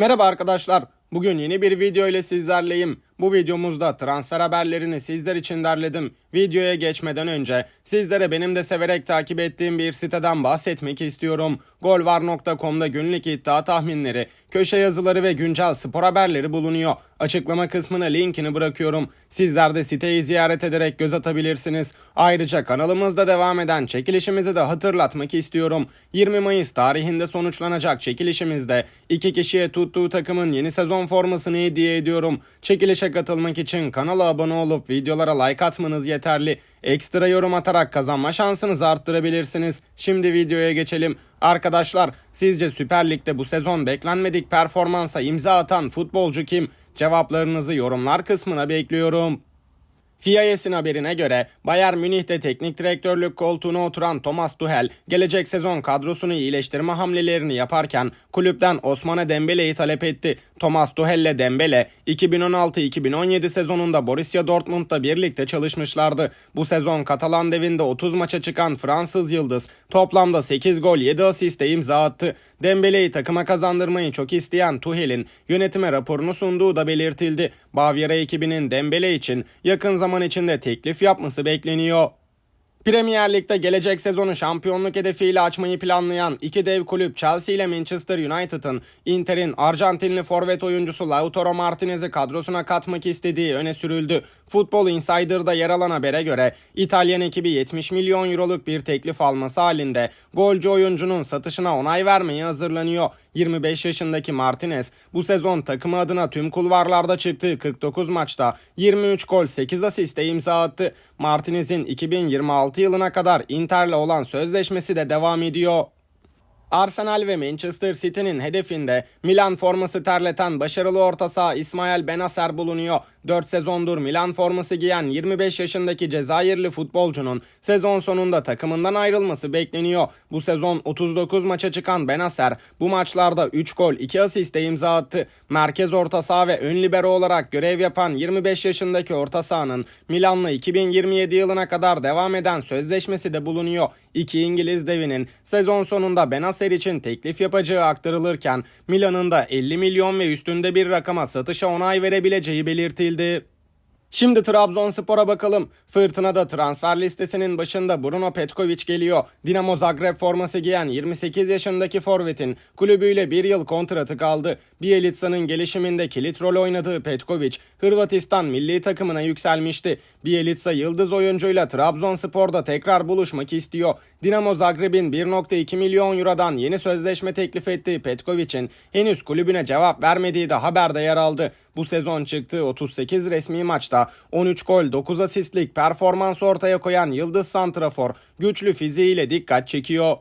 Merhaba arkadaşlar. Bugün yeni bir video ile sizlerleyim. Bu videomuzda transfer haberlerini sizler için derledim. Videoya geçmeden önce sizlere benim de severek takip ettiğim bir siteden bahsetmek istiyorum. Golvar.com'da günlük iddia tahminleri, köşe yazıları ve güncel spor haberleri bulunuyor. Açıklama kısmına linkini bırakıyorum. Sizler de siteyi ziyaret ederek göz atabilirsiniz. Ayrıca kanalımızda devam eden çekilişimizi de hatırlatmak istiyorum. 20 Mayıs tarihinde sonuçlanacak çekilişimizde iki kişiye tuttuğu takımın yeni sezon formasını hediye ediyorum. Çekilişe katılmak için kanala abone olup videolara like atmanız yeterli. Ekstra yorum atarak kazanma şansınızı arttırabilirsiniz. Şimdi videoya geçelim. Arkadaşlar sizce Süper Lig'de bu sezon beklenmedik performansa imza atan futbolcu kim? Cevaplarınızı yorumlar kısmına bekliyorum. FIAES'in haberine göre Bayern Münih'te teknik direktörlük koltuğuna oturan Thomas Tuchel gelecek sezon kadrosunu iyileştirme hamlelerini yaparken kulüpten Osmane Dembele'yi talep etti. Thomas Tuchel ile Dembele 2016-2017 sezonunda Borussia Dortmund'da birlikte çalışmışlardı. Bu sezon Katalan devinde 30 maça çıkan Fransız Yıldız toplamda 8 gol 7 asiste imza attı. Dembele'yi takıma kazandırmayı çok isteyen Tuchel'in yönetime raporunu sunduğu da belirtildi. Bavyera ekibinin Dembele için yakın zaman içinde teklif yapması bekleniyor. Premier Lig'de gelecek sezonu şampiyonluk hedefiyle açmayı planlayan iki dev kulüp Chelsea ile Manchester United'ın Inter'in Arjantinli forvet oyuncusu Lautaro Martinez'i kadrosuna katmak istediği öne sürüldü. Futbol Insider'da yer alan habere göre İtalyan ekibi 70 milyon euroluk bir teklif alması halinde golcü oyuncunun satışına onay vermeye hazırlanıyor. 25 yaşındaki Martinez bu sezon takımı adına tüm kulvarlarda çıktığı 49 maçta 23 gol 8 asiste imza attı. Martinez'in 2026 yılına kadar Inter'le olan sözleşmesi de devam ediyor. Arsenal ve Manchester City'nin hedefinde Milan forması terleten başarılı orta saha İsmail Benacer bulunuyor. 4 sezondur Milan forması giyen 25 yaşındaki Cezayirli futbolcunun sezon sonunda takımından ayrılması bekleniyor. Bu sezon 39 maça çıkan Benacer bu maçlarda 3 gol 2 asiste imza attı. Merkez orta saha ve ön libero olarak görev yapan 25 yaşındaki orta sahanın Milan'la 2027 yılına kadar devam eden sözleşmesi de bulunuyor. İki İngiliz devinin sezon sonunda Benacer için teklif yapacağı aktarılırken Milan'ın da 50 milyon ve üstünde bir rakama satışa onay verebileceği belirtildi. Şimdi Trabzonspor'a bakalım. Fırtınada transfer listesinin başında Bruno Petkovic geliyor. Dinamo Zagreb forması giyen 28 yaşındaki forvetin kulübüyle bir yıl kontratı kaldı. Bielitsa'nın gelişiminde kilit rol oynadığı Petkovic, Hırvatistan milli takımına yükselmişti. Bielitsa yıldız oyuncuyla Trabzonspor'da tekrar buluşmak istiyor. Dinamo Zagreb'in 1.2 milyon eurodan yeni sözleşme teklif ettiği Petkovic'in henüz kulübüne cevap vermediği de haberde yer aldı. Bu sezon çıktığı 38 resmi maçta 13 gol 9 asistlik performans ortaya koyan Yıldız Santrafor güçlü fiziğiyle dikkat çekiyor.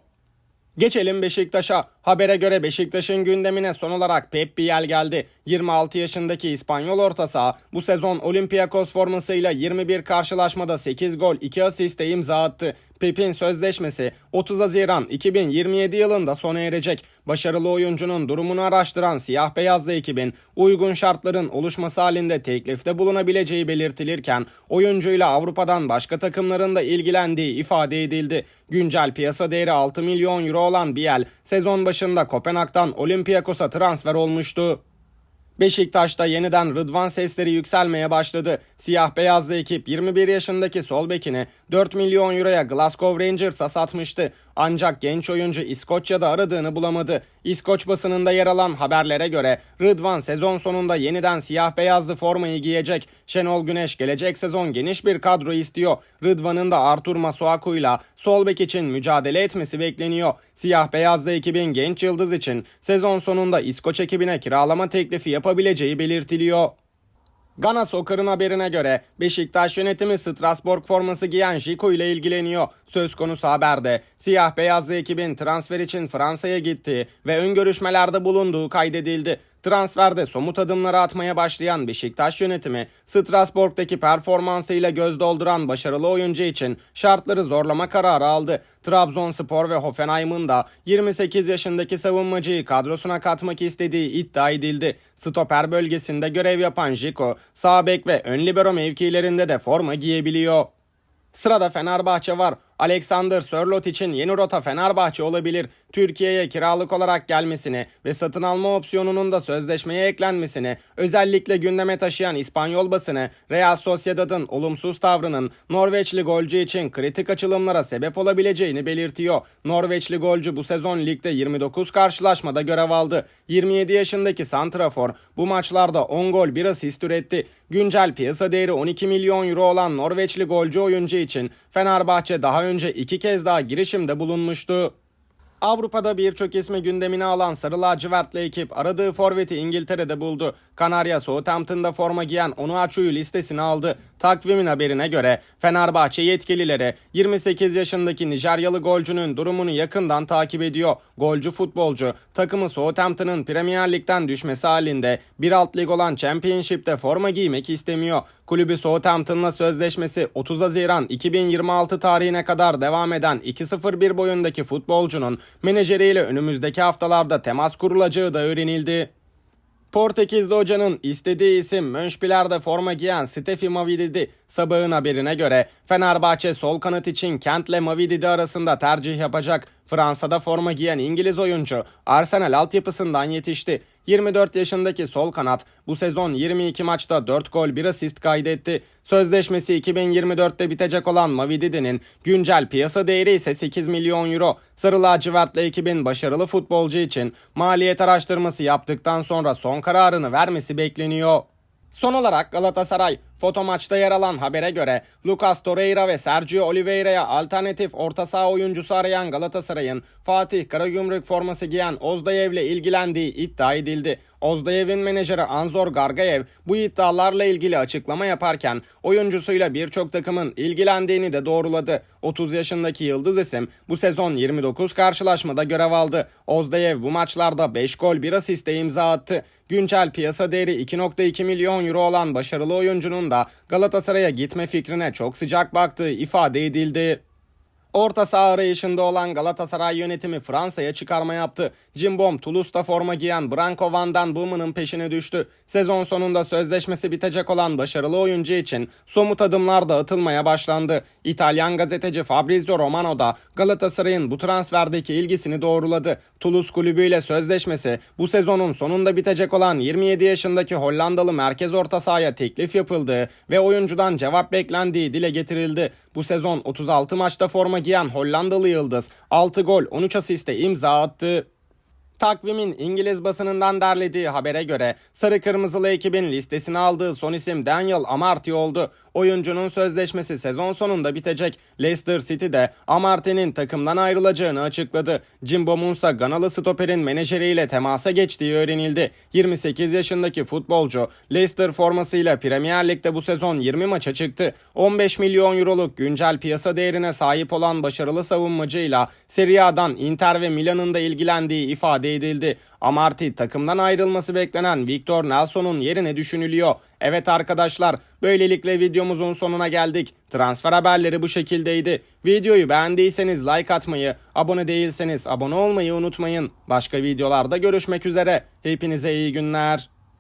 Geçelim Beşiktaş'a. Habere göre Beşiktaş'ın gündemine son olarak Pep Biel geldi. 26 yaşındaki İspanyol orta saha bu sezon Olympiakos formasıyla 21 karşılaşmada 8 gol 2 asiste imza attı. Pep'in sözleşmesi 30 Haziran 2027 yılında sona erecek. Başarılı oyuncunun durumunu araştıran siyah beyazlı ekibin uygun şartların oluşması halinde teklifte bulunabileceği belirtilirken oyuncuyla Avrupa'dan başka takımların da ilgilendiği ifade edildi. Güncel piyasa değeri 6 milyon euro olan Biel sezon başında Kopenhag'dan Olympiakos'a transfer olmuştu. Beşiktaş'ta yeniden Rıdvan sesleri yükselmeye başladı. Siyah beyazlı ekip 21 yaşındaki sol bekini 4 milyon euroya Glasgow Rangers'a satmıştı. Ancak genç oyuncu İskoçya'da aradığını bulamadı. İskoç basınında yer alan haberlere göre Rıdvan sezon sonunda yeniden siyah beyazlı formayı giyecek. Şenol Güneş gelecek sezon geniş bir kadro istiyor. Rıdvan'ın da Artur Masuaku'yla sol bek için mücadele etmesi bekleniyor. Siyah beyazlı ekibin genç yıldız için sezon sonunda İskoç ekibine kiralama teklifi yapabileceği belirtiliyor. Gana Soccer'ın haberine göre Beşiktaş yönetimi Strasbourg forması giyen Jico ile ilgileniyor. Söz konusu haberde siyah beyazlı ekibin transfer için Fransa'ya gittiği ve ön görüşmelerde bulunduğu kaydedildi. Transferde somut adımları atmaya başlayan Beşiktaş yönetimi Strasbourg'daki performansıyla göz dolduran başarılı oyuncu için şartları zorlama kararı aldı. Trabzonspor ve Hoffenheim'ın da 28 yaşındaki savunmacıyı kadrosuna katmak istediği iddia edildi. Stoper bölgesinde görev yapan Jiko, sağ bek ve ön libero mevkilerinde de forma giyebiliyor. Sırada Fenerbahçe var. Alexander Sörloth için yeni rota Fenerbahçe olabilir. Türkiye'ye kiralık olarak gelmesini ve satın alma opsiyonunun da sözleşmeye eklenmesini özellikle gündeme taşıyan İspanyol basını Real Sociedad'ın olumsuz tavrının Norveçli golcü için kritik açılımlara sebep olabileceğini belirtiyor. Norveçli golcü bu sezon ligde 29 karşılaşmada görev aldı. 27 yaşındaki Santrafor bu maçlarda 10 gol 1 asist üretti. Güncel piyasa değeri 12 milyon euro olan Norveçli golcü oyuncu için Fenerbahçe daha önce iki kez daha girişimde bulunmuştu. Avrupa'da birçok ismi gündemine alan Sarı Lacivertli ekip aradığı forveti İngiltere'de buldu. Kanarya Southampton'da forma giyen Onuachu'yu listesine aldı. Takvimin haberine göre Fenerbahçe yetkilileri 28 yaşındaki Nijeryalı golcünün durumunu yakından takip ediyor. Golcü futbolcu takımı Southampton'ın Premier Lig'den düşmesi halinde bir alt lig olan Championship'te forma giymek istemiyor. Kulübü Southampton'la sözleşmesi 30 Haziran 2026 tarihine kadar devam eden 2-0-1 boyundaki futbolcunun menajeriyle önümüzdeki haftalarda temas kurulacağı da öğrenildi. Portekizli hocanın istediği isim Mönchspieler'de forma giyen Stefi Mavididi. Sabahın haberine göre Fenerbahçe sol kanat için Kent'le Mavididi arasında tercih yapacak. Fransa'da forma giyen İngiliz oyuncu Arsenal altyapısından yetişti. 24 yaşındaki sol kanat bu sezon 22 maçta 4 gol 1 asist kaydetti. Sözleşmesi 2024'te bitecek olan Mavididi'nin güncel piyasa değeri ise 8 milyon euro. Sarı lacivertli ekibin başarılı futbolcu için maliyet araştırması yaptıktan sonra son kararını vermesi bekleniyor. Son olarak Galatasaray foto maçta yer alan habere göre Lucas Torreira ve Sergio Oliveira'ya alternatif orta saha oyuncusu arayan Galatasaray'ın Fatih Karagümrük forması giyen Ozdayev'le ilgilendiği iddia edildi. Ozdayev'in menajeri Anzor Gargayev bu iddialarla ilgili açıklama yaparken oyuncusuyla birçok takımın ilgilendiğini de doğruladı. 30 yaşındaki yıldız isim bu sezon 29 karşılaşmada görev aldı. Ozdayev bu maçlarda 5 gol 1 asiste imza attı. Güncel piyasa değeri 2.2 milyon euro olan başarılı oyuncunun da Galatasaray'a gitme fikrine çok sıcak baktığı ifade edildi. Orta saha arayışında olan Galatasaray yönetimi Fransa'ya çıkarma yaptı. Cimbom Toulouse'da forma giyen Branko Van Den Boomen'ın peşine düştü. Sezon sonunda sözleşmesi bitecek olan başarılı oyuncu için somut adımlar da atılmaya başlandı. İtalyan gazeteci Fabrizio Romano da Galatasaray'ın bu transferdeki ilgisini doğruladı. Toulouse kulübüyle sözleşmesi bu sezonun sonunda bitecek olan 27 yaşındaki Hollandalı merkez orta sahaya teklif yapıldığı ve oyuncudan cevap beklendiği dile getirildi. Bu sezon 36 maçta forma giyen Hollandalı yıldız 6 gol 13 asiste imza attı. Takvimin İngiliz basınından derlediği habere göre sarı kırmızılı ekibin listesine aldığı son isim Daniel Amarty oldu. Oyuncunun sözleşmesi sezon sonunda bitecek. Leicester City de Amarty'nin takımdan ayrılacağını açıkladı. Jimbo Munsa Ganalı stoperin menajeriyle temasa geçtiği öğrenildi. 28 yaşındaki futbolcu Leicester formasıyla Premier Lig'de bu sezon 20 maça çıktı. 15 milyon euroluk güncel piyasa değerine sahip olan başarılı savunmacıyla Serie A'dan Inter ve Milan'ın da ilgilendiği ifade edildi. Takımdan ayrılması beklenen Victor Nelson'un yerine düşünülüyor. Evet arkadaşlar böylelikle videomuzun sonuna geldik. Transfer haberleri bu şekildeydi. Videoyu beğendiyseniz like atmayı, abone değilseniz abone olmayı unutmayın. Başka videolarda görüşmek üzere. Hepinize iyi günler.